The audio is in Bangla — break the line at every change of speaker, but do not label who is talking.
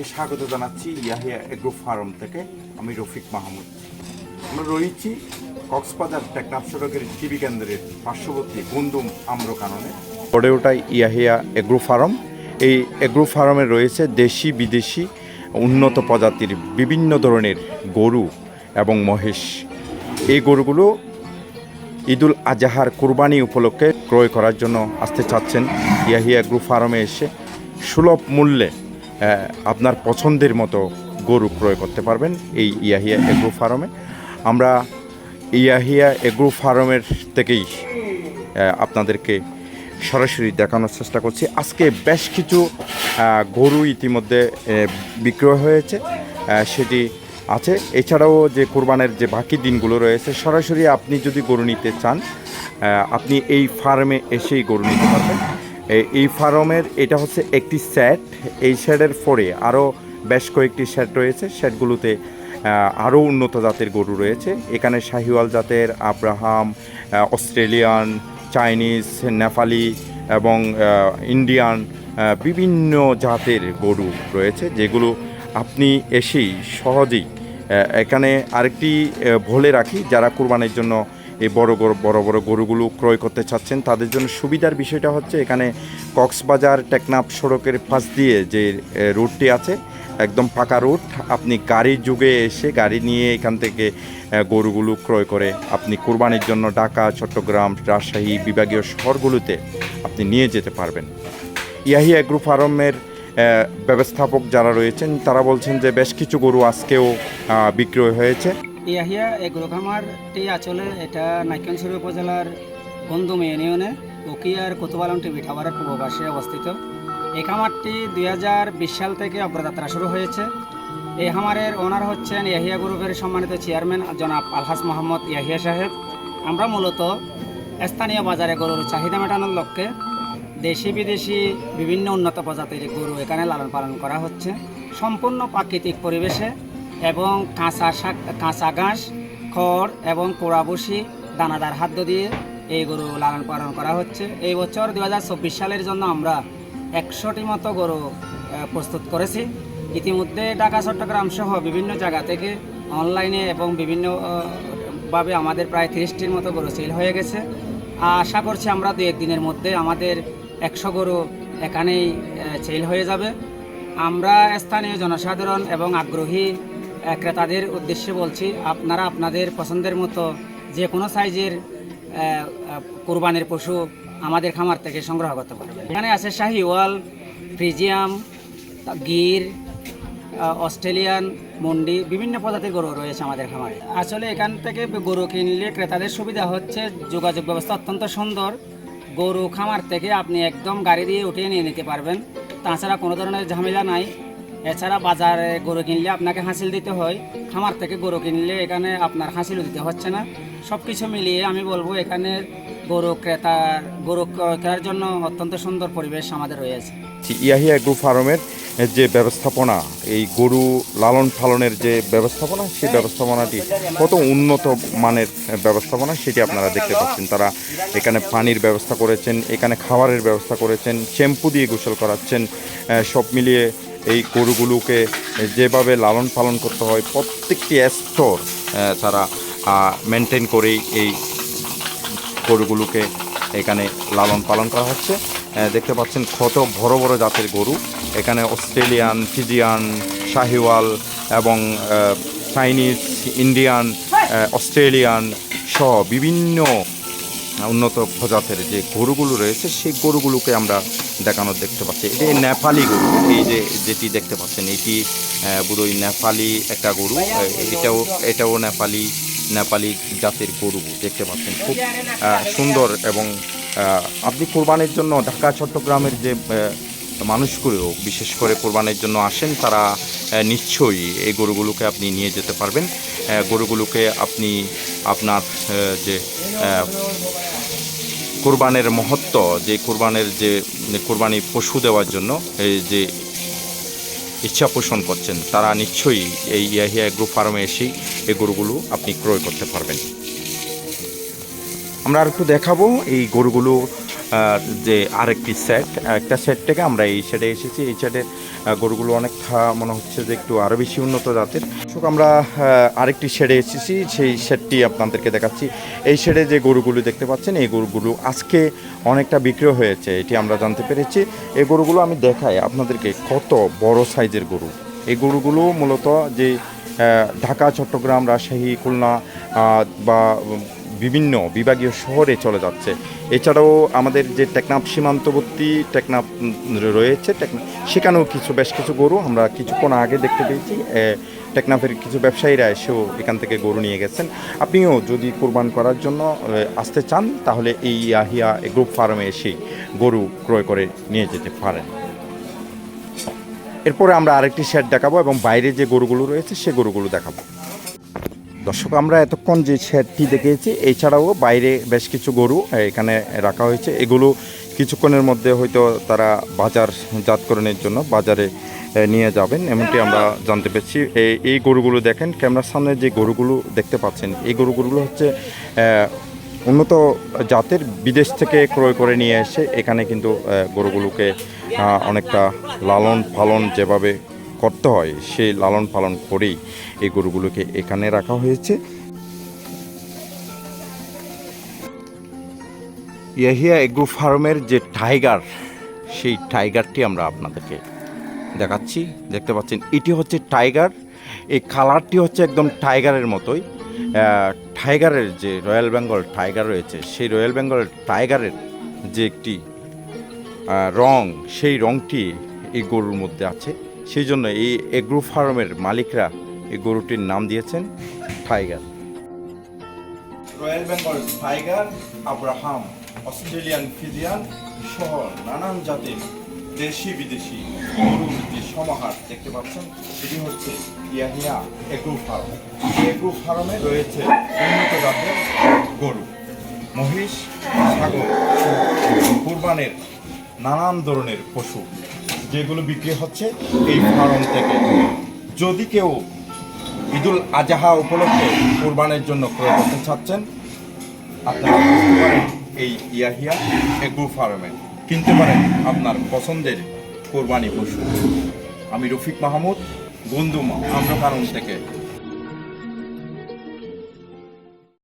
স্বাগত জানাচ্ছি ইয়াহিয়া এগ্রো ফার্ম থেকে। আমি রফিক মাহমুদ। আমরা রয়েছি কক্সবাজার টেকনাফ সড়কের টিভি কেন্দ্রের পার্শ্ববর্তী গুন্দুম আম্রকাননে গড়ে ওঠায় ইয়াহিয়া এগ্রো ফার্ম। এই এগ্রো ফার্মে রয়েছে দেশি, বিদেশি, উন্নত প্রজাতির বিভিন্ন ধরনের গরু এবং মহিষ। এই গরুগুলো ঈদুল আজহার কুরবানি উপলক্ষে ক্রয় করার জন্য আসতে চাচ্ছেন। ইয়াহিয়া এগ্রো ফার্মে এসে সুলভ মূল্যে আপনার পছন্দের মতো গরু ক্রয় করতে পারবেন এই ইয়াহিয়া এগ্রো ফার্মে। আমরা ইয়াহিয়া এগ্রো ফার্মের থেকেই আপনাদেরকে সরাসরি দেখানোর চেষ্টা করছি। আজকে বেশ কিছু গরু ইতিমধ্যে বিক্রয় হয়েছে সেটি আছে। এছাড়াও যে কোরবানের যে বাকি দিনগুলো রয়েছে, সরাসরি আপনি যদি গরু নিতে চান আপনি এই ফার্মে এসেই গরু নিতে পারবেন। এই ফার্মের, এটা হচ্ছে একটি সেট এই শেডের পরে আরও বেশ কয়েকটি শেড রয়েছে। শেডগুলোতে আরও উন্নত জাতের গরু রয়েছে। এখানে শাহিওয়াল জাতের আব্রাহাম অস্ট্রেলিয়ান, চাইনিজ, নেপালি এবং ইন্ডিয়ান বিভিন্ন জাতের গরু রয়েছে, যেগুলো আপনি এসেই সহজেই এখানে আরেকটি বলে রাখি, যারা কুরবানির জন্য এই বড় বড় বড় গরুগুলো ক্রয় করতে চাচ্ছেন, তাদের জন্য সুবিধার বিষয়টা হচ্ছে এখানে কক্সবাজার টেকনাফ সড়কের পাশ দিয়ে যে রুটটি আছে, একদম পাকা রুট আপনি গাড়ির যুগে এসে গাড়ি নিয়ে এখান থেকে গরুগুলো ক্রয় করে আপনি কুরবানির জন্য ঢাকা, চট্টগ্রাম, রাজশাহী বিভাগীয় শহরগুলোতে আপনি নিয়ে যেতে পারবেন। ইয়াহিয়া এগ্রো ফার্মের ব্যবস্থাপক যারা রয়েছেন, তারা বলছেন যে বেশ কিছু গরু আজকেও বিক্রয় হয়েছে।
ইয়াহিয়া এগুলো খামারটি আসলে এটা নাইকেনসুরি উপজেলার গন্ধুম ইউনিয়নে উকিয়ার কোতবালন টিভি টাওয়ারের পূর্ব পাশে অবস্থিত এই খামারটি দুই হাজার বিশ সাল থেকে অগ্রযাত্রা শুরু হয়েছে এই খামারের ওনার হচ্ছেন ইয়াহিয়া গ্রুপের সম্মানিত চেয়ারম্যান জনাব আলহাস মোহাম্মদ ইয়াহিয়া সাহেব। আমরা মূলত স্থানীয় বাজারে গরুর চাহিদা মেটানোর লক্ষ্যে দেশি বিদেশি বিভিন্ন উন্নত প্রজাতির গরু এখানে লালন পালন করা হচ্ছে। সম্পূর্ণ প্রাকৃতিক পরিবেশে এবং কাঁচা শাক, কাঁচা ঘাস, খড় এবং কোড়াবসি দানাদার খাদ্য দিয়ে এই গরু লালন পালন করা হচ্ছে। এই বছর দু হাজার চব্বিশ সালের জন্য আমরা একশোটি মতো গরু প্রস্তুত করেছি। ইতিমধ্যে ঢাকা, চট্টগ্রাম সহ বিভিন্ন জায়গা থেকে অনলাইনে এবং বিভিন্ন ভাবে আমাদের প্রায় তিরিশটির মতো গরু সেল হয়ে গেছে। আশা করছি আমরা দু একদিনের মধ্যে আমাদের একশো গরু এখানেই সেল হয়ে যাবে। আমরা স্থানীয় জনসাধারণ এবং আগ্রহী ক্রেতাদের উদ্দেশ্যে বলছি, আপনারা আপনাদের পছন্দের মতো যে কোনো সাইজের কোরবানির পশু আমাদের খামার থেকে সংগ্রহ করতে পারবেন। এখানে আছে শাহিওয়াল, ফ্রিজিয়াম, গির অস্ট্রেলিয়ান, মন্ডি, বিভিন্ন প্রজাতির গরু রয়েছে আমাদের খামারে। আসলে এখান থেকে গরু কিনলে ক্রেতাদের সুবিধা হচ্ছে, যোগাযোগ ব্যবস্থা অত্যন্ত সুন্দর। গরু খামার থেকে আপনি একদম গাড়ি দিয়ে উঠিয়ে নিয়ে নিতে পারবেন। তাছাড়া কোনো ধরনের ঝামেলা নাই। এছাড়া বাজারে গরু কিনলে আপনাকে হাসিল দিতে হয়, খামার থেকে গরু কিনলে এখানে আপনার হাসিলও দিতে হচ্ছে না। সব কিছু মিলিয়ে আমি বলব এখানে গরু ক্রেতার গরু ক্রয় করার জন্য অত্যন্ত সুন্দর পরিবেশ আমাদের রয়েছে।
ইয়াহিয়া এগ্রো ফার্মের যে ব্যবস্থাপনা, এই গরু লালন পালনের যে ব্যবস্থাপনা, সেই ব্যবস্থাপনাটি কত উন্নত মানের ব্যবস্থাপনা সেটি আপনারা দেখতে পাচ্ছেন। তারা এখানে পানির ব্যবস্থা করেছেন, এখানে খাবারের ব্যবস্থা করেছেন, শ্যাম্পু দিয়ে গোসল করাচ্ছেন সব মিলিয়ে এই গরুগুলোকে যেভাবে লালন পালন করতে হয়, প্রত্যেকটি স্তর তারা মেনটেন করেই এই গরুগুলোকে এখানে লালন পালন করা হচ্ছে। দেখতে পাচ্ছেন কত বড় বড় জাতের গরু। এখানে অস্ট্রেলিয়ান, ফিজিয়ান, শাহিওয়াল এবং চাইনিজ, ইন্ডিয়ান অস্ট্রেলিয়ান সহ বিভিন্ন উন্নত প্রজাতের যে গরুগুলো রয়েছে, সেই গরুগুলোকে আমরা দেখানোর দেখতে পাচ্ছি। এটি নেপালি গরু। এই যে যেটি দেখতে পাচ্ছেন, এটি বোধহয় নেপালি একটা গরু। এটাও এটাও নেপালি নেপালি জাতের গরু দেখতে পাচ্ছেন। খুব সুন্দর এবং আপনি কোরবানির জন্য ঢাকা, চট্টগ্রামের যে মানুষগুলো, বিশেষ করে কোরবানির জন্য আসেন, তারা নিশ্চয়ই এই গরুগুলোকে আপনি নিয়ে যেতে পারবেন। গরুগুলোকে আপনি আপনার যে কোরবানের মহত্ব, যে কোরবানের যে কোরবানি পশু দেওয়ার জন্য এই যে ইচ্ছা পোষণ করছেন, তারা নিশ্চয়ই এই ইয়াহিয়া গ্রুপ ফার্মে এসেই এই গরুগুলো আপনি ক্রয় করতে পারবেন। আমরা আর একটু দেখাবো এই গরুগুলো যে আরেকটি সেট একটা সেট থেকে আমরা এই সেটে এসেছি। এই সেটের গরুগুলো অনেকটা মনে হচ্ছে যে একটু আরও বেশি উন্নত জাতের। দর্শক, আমরা আরেকটি শেডে এসেছি সেই শেডটি আপনাদেরকে দেখাচ্ছি। এই শেডে যে গরুগুলো দেখতে পাচ্ছেন এই গরুগুলো আজকে অনেকটা বিক্রি হয়েছে এটি আমরা জানতে পেরেছি। এই গরুগুলো আমি দেখাই আপনাদেরকে কত বড় সাইজের গরু। এই গরুগুলো মূলত যে ঢাকা চট্টগ্রাম রাজশাহী খুলনা বা বিভিন্ন বিভাগীয় শহরে চলে যাচ্ছে। এছাড়াও আমাদের যে টেকনাফ সীমান্তবর্তী টেকনাফ রয়েছে, টেকনাফ সেখানেও কিছু, বেশ কিছু গরু আমরা কিছুক্ষণ আগে দেখতে পেয়েছি। টেকনাফের কিছু ব্যবসায়ীরা এসেও এখান থেকে গরু নিয়ে গেছেন। আপনিও যদি কোরবান করার জন্য আসতে চান, তাহলে এই ইয়াহিয়া গ্রুপ ফার্মে এসে গরু ক্রয় করে নিয়ে যেতে পারেন। এরপরে আমরা আরেকটি শেড দেখাবো এবং বাইরে যে গরুগুলো রয়েছে, সে গরুগুলো দেখাবো। দর্শক, আমরা এতক্ষণ যে শেডটি দেখেছি, এছাড়াও বাইরে বেশ কিছু গরু এখানে রাখা হয়েছে। এগুলো কিছুক্ষণের মধ্যে হয়তো তারা বাজার জাতকরণের জন্য বাজারে নিয়ে যাবেন। এমনটি আমরা জানতে পেরেছি। এই- গরুগুলো দেখেন, ক্যামেরার সামনে যে গরুগুলো দেখতে পাচ্ছেন, এই গরুগুলো হচ্ছে উন্নত জাতের, বিদেশ থেকে ক্রয় করে নিয়ে এসে এখানে কিন্তু গরুগুলোকে অনেকটা লালন পালন যেভাবে করতে হয়, সেই লালন পালন করেই এই গরুগুলোকে এখানে রাখা হয়েছে। ইয়াহিয়া এগ্রো ফার্মের যে টাইগার, সেই টাইগারটি আমরা আপনাদেরকে দেখাচ্ছি। দেখতে পাচ্ছেন, এটি হচ্ছে টাইগার, এই কালারটি হচ্ছে একদম টাইগারের মতোই। টাইগারের যে রয়্যাল বেঙ্গল টাইগার রয়েছে, সেই রয়্যাল বেঙ্গল টাইগারের যে একটি রং, সেই রংটি এই গরুর মধ্যে আছে। সেই জন্য এই এগ্রো ফার্মের মালিকরা এই গরুটির নাম দিয়েছেন tiger royal Bengal tiger Abraham, Australian Friesian সহ নানান জাতের দেশি বিদেশি গরুর সমাহার দেখতে পাচ্ছেন। এটি হচ্ছে ইয়াহিয়া এগ্রো ফার্ম। এগ্রো ফার্মে রয়েছে উন্নত জাতের গরু। মহিষ, ছাগল কুরবানের নানান ধরনের পশু। যেগুলো বিক্রি হচ্ছে এই ফার্ম থেকে। যদি কেউ ঈদুল আজাহা উপলক্ষে কোরবানের জন্য ক্রয় করতে চাচ্ছেন, আপনারা এই ইয়াহিয়া এগ্রো ফার্মে কিনতে পারেন আপনার পছন্দের কোরবানি পশু। আমি রফিক মাহমুদ, বন্ধু আমরা কারণ থেকে